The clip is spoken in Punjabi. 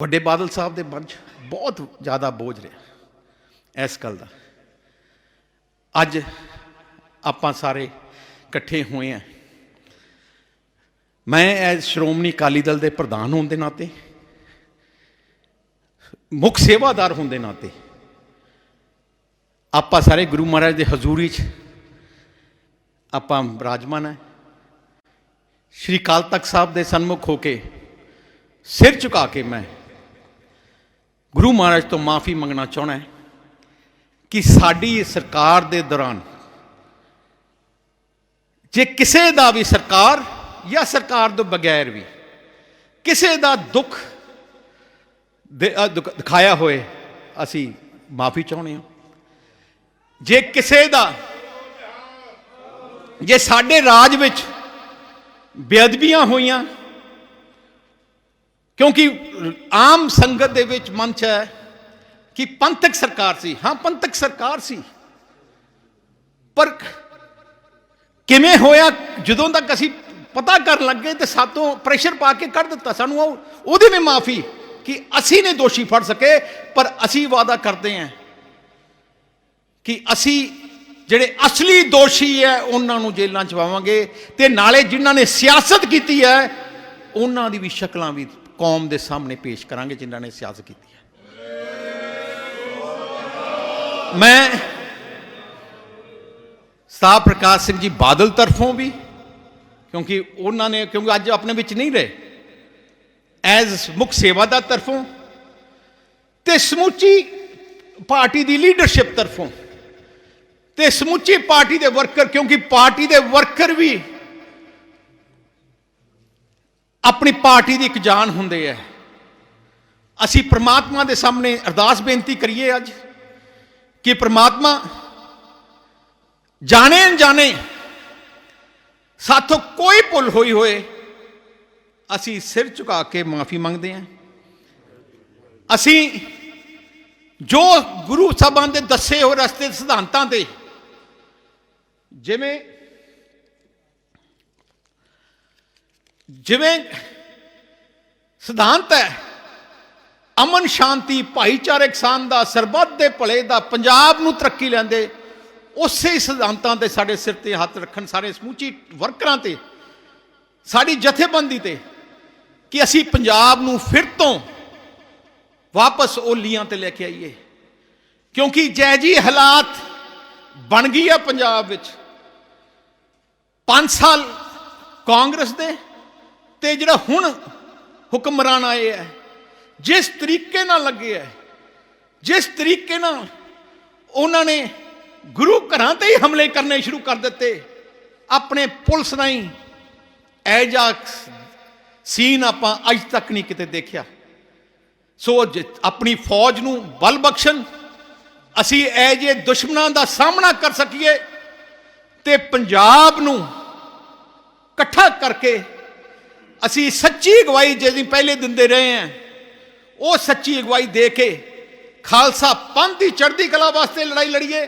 ਵੱਡੇ ਬਾਦਲ ਸਾਹਿਬ ਦੇ ਮਨ 'ਚ ਬਹੁਤ ਜ਼ਿਆਦਾ ਬੋਝ ਰਿਹਾ ਇਸ ਗੱਲ ਦਾ। ਅੱਜ ਆਪਾਂ ਸਾਰੇ ਇਕੱਠੇ ਹੋਏ ਆ ਮੈਂ ਐਜ਼ ਸ਼੍ਰੋਮਣੀ ਅਕਾਲੀ ਦਲ ਦੇ ਪ੍ਰਧਾਨ ਹੋਣ ਦੇ ਨਾਤੇ, ਮੁੱਖ ਸੇਵਾਦਾਰ ਹੋਣ ਦੇ ਨਾਤੇ, ਆਪਾਂ ਸਾਰੇ ਗੁਰੂ ਮਹਾਰਾਜ ਦੇ ਹਜ਼ੂਰੀ 'ਚ ਆਪਾਂ ਬਿਰਾਜਮਾਨ ਹੈ। ਸ਼੍ਰੀ ਕਾਲ ਤਖਤ ਸਾਹਿਬ ਦੇ ਸਨਮੁਖ ਹੋ ਕੇ ਸਿਰ ਝੁਕਾ ਕੇ ਮੈਂ ਗੁਰੂ ਮਹਾਰਾਜ ਤੋਂ ਮਾਫੀ ਮੰਗਣਾ ਚਾਹਣਾ ਹੈ ਕਿ ਸਾਡੀ ਸਰਕਾਰ ਦੇ ਦੌਰਾਨ ਜੇ ਕਿਸੇ ਦਾ ਵੀ ਸਰਕਾਰ ਜਾਂ ਸਰਕਾਰ ਤੋਂ ਬਗੈਰ ਵੀ ਕਿਸੇ ਦਾ ਦੁੱਖ ਦਿਖਾਇਆ ਹੋਏ, ਅਸੀਂ ਮਾਫੀ ਚਾਹੁੰਦੇ ਹਾਂ। ਜੇ ਕਿਸੇ ਦਾ, ਜੇ ਸਾਡੇ ਰਾਜ ਵਿੱਚ ਬੇਅਦਬੀਆਂ ਹੋਈਆਂ ਕਿਉਂਕਿ ਆਮ ਸੰਗਤ ਦੇ ਵਿੱਚ ਮਨ ਚ ਹੈ ਕਿ ਪੰਥਕ ਸਰਕਾਰ ਸੀ। ਹਾਂ, ਪੰਥਕ ਸਰਕਾਰ ਸੀ। ਪਰ ਕਿਵੇਂ ਹੋਇਆ, ਜਦੋਂ ਤੱਕ ਅਸੀਂ ਪਤਾ ਕਰਨ ਲੱਗੇ ਤੇ ਸਾਤੋਂ ਪ੍ਰੈਸ਼ਰ ਪਾ ਕੇ ਕੱਢ ਦਿੱਤਾ, ਸਾਨੂੰ ਉਹ ਉਹਦੀ ਵੀ ਮਾਫੀ ਕਿ ਅਸੀਂ ਨੇ ਦੋਸ਼ੀ ਫੜ ਸਕੇ, ਪਰ ਅਸੀਂ ਵਾਅਦਾ ਕਰਦੇ ਹਾਂ ਕਿ ਅਸੀਂ ਜਿਹੜੇ ਅਸਲੀ ਦੋਸ਼ੀ ਹੈ, ਉਹਨਾਂ ਨੂੰ ਜੇਲ੍ਹਾਂ ਚ ਪਾਵਾਂਗੇ ਤੇ ਨਾਲੇ ਜਿਨ੍ਹਾਂ ਨੇ ਸਿਆਸਤ ਕੀਤੀ ਹੈ, ਉਹਨਾਂ ਦੀ ਵੀ ਸ਼ਕਲਾਂ ਵੀ ਕੌਮ ਦੇ ਸਾਹਮਣੇ ਪੇਸ਼ ਕਰਾਂਗੇ ਜਿਨ੍ਹਾਂ ਨੇ ਸਿਆਸਤ ਕੀਤੀ ਹੈ। ਮੈਂ ਸਾਹਿਬ ਪ੍ਰਕਾਸ਼ ਸਿੰਘ ਜੀ ਬਾਦਲ ਤਰਫੋਂ ਵੀ, ਕਿਉਂਕਿ ਉਹਨਾਂ ਨੇ, ਕਿਉਂਕਿ ਅੱਜ ਆਪਣੇ ਵਿੱਚ ਨਹੀਂ ਰਹੇ, ਐਜ਼ ਮੁੱਖ ਸੇਵਾਦਾਰ ਤਰਫੋਂ ਤੇ ਸਮੁੱਚੀ ਪਾਰਟੀ ਦੀ ਲੀਡਰਸ਼ਿਪ ਤਰਫੋਂ ਤੇ ਸਮੁੱਚੀ ਪਾਰਟੀ ਦੇ ਵਰਕਰ, ਕਿਉਂਕਿ ਪਾਰਟੀ ਦੇ ਵਰਕਰ ਵੀ ਆਪਣੀ ਪਾਰਟੀ ਦੀ ਇੱਕ ਜਾਨ ਹੁੰਦੇ ਹੈ ਅਸੀਂ ਪ੍ਰਮਾਤਮਾ ਦੇ ਸਾਹਮਣੇ ਅਰਦਾਸ ਬੇਨਤੀ ਕਰੀਏ ਅੱਜ ਕਿ ਪ੍ਰਮਾਤਮਾ ਜਾਣੇ ਅਣਜਾਣੇ ਸਾਥੋਂ ਕੋਈ ਭੁੱਲ ਹੋਈ ਹੋਏ, ਅਸੀਂ ਸਿਰ ਝੁਕਾ ਕੇ ਮਾਫੀ ਮੰਗਦੇ ਹਾਂ ਅਸੀਂ ਜੋ ਗੁਰੂ ਸਾਹਿਬਾਂ ਦੇ ਦੱਸੇ ਹੋਏ ਰਸਤੇ ਸਿਧਾਂਤਾਂ ਤੇ ਜਿਵੇਂ ਜਿਵੇਂ ਸਿਧਾਂਤ ਹੈ, ਅਮਨ ਸ਼ਾਂਤੀ, ਭਾਈਚਾਰਕ ਸਾਂਝ ਦਾ ਸਰਬੱਤ ਦੇ ਭਲੇ ਦਾ ਪੰਜਾਬ ਨੂੰ ਤਰੱਕੀ ਲੈਂਦੇ, ਉਸੇ ਹੀ ਸਿਧਾਂਤਾਂ ਤੇ ਸਾਡੇ ਸਿਰ ਤੇ ਹੱਥ ਰੱਖਣ ਸਾਰੇ ਸਮੂਚੀ ਵਰਕਰਾਂ ਤੇ, ਸਾਡੀ ਜਥੇਬੰਦੀ ਤੇ, ਕਿ ਅਸੀਂ ਪੰਜਾਬ ਨੂੰ ਫਿਰ ਤੋਂ ਵਾਪਸ ਓਲੀਆਂ ਤੇ ਲੈ ਕੇ ਆਈਏ। ਕਿਉਂਕਿ ਜੈ ਜੀ ਹਾਲਾਤ ਬਣ ਗਈ ਹੈ ਪੰਜਾਬ ਵਿੱਚ। 5 ਸਾਲ ਕਾਂਗਰਸ ਦੇ ਤੇ ਜਿਹੜਾ ਹੁਣ ਹੁਕਮਰਾਨ ਆਏ ਹੈ, ਜਿਸ ਤਰੀਕੇ ਨਾਲ ਲੱਗੇ ਹੈ, ਜਿਸ ਤਰੀਕੇ ਨਾਲ ਉਹਨਾਂ ਨੇ ਗੁਰੂ ਘਰਾਂ ਤੇ ਹੀ ਹਮਲੇ ਕਰਨੇ ਸ਼ੁਰੂ ਕਰ ਦਿੱਤੇ, ਆਪਣੇ ਪੁਲਿਸ ਨਹੀਂ ਐਜਾ ਸੀਨ ਆਪਾਂ ਅੱਜ ਤੱਕ ਨਹੀਂ ਕਿਤੇ ਦੇਖਿਆ। ਸੋ ਜ- ਆਪਣੀ ਫੌਜ ਨੂੰ ਬਲ ਬਖਸ਼ਣ, ਅਸੀਂ ਇਹ ਜੇ ਦੁਸ਼ਮਣਾਂ ਦਾ ਸਾਹਮਣਾ ਕਰ ਸਕੀਏ ਤੇ ਪੰਜਾਬ ਨੂੰ ਇਕੱਠਾ ਕਰਕੇ ਅਸੀਂ ਸੱਚੀ ਅਗਵਾਈ ਜਿਹੜੀ ਪਹਿਲੇ ਦਿੰਦੇ ਰਹੇ ਹਾਂ, ਉਹ ਸੱਚੀ ਅਗਵਾਈ ਦੇ ਕੇ ਖਾਲਸਾ ਪੰਥ ਦੀ ਚੜ੍ਹਦੀ ਕਲਾ ਵਾਸਤੇ ਲੜਾਈ ਲੜੀਏ।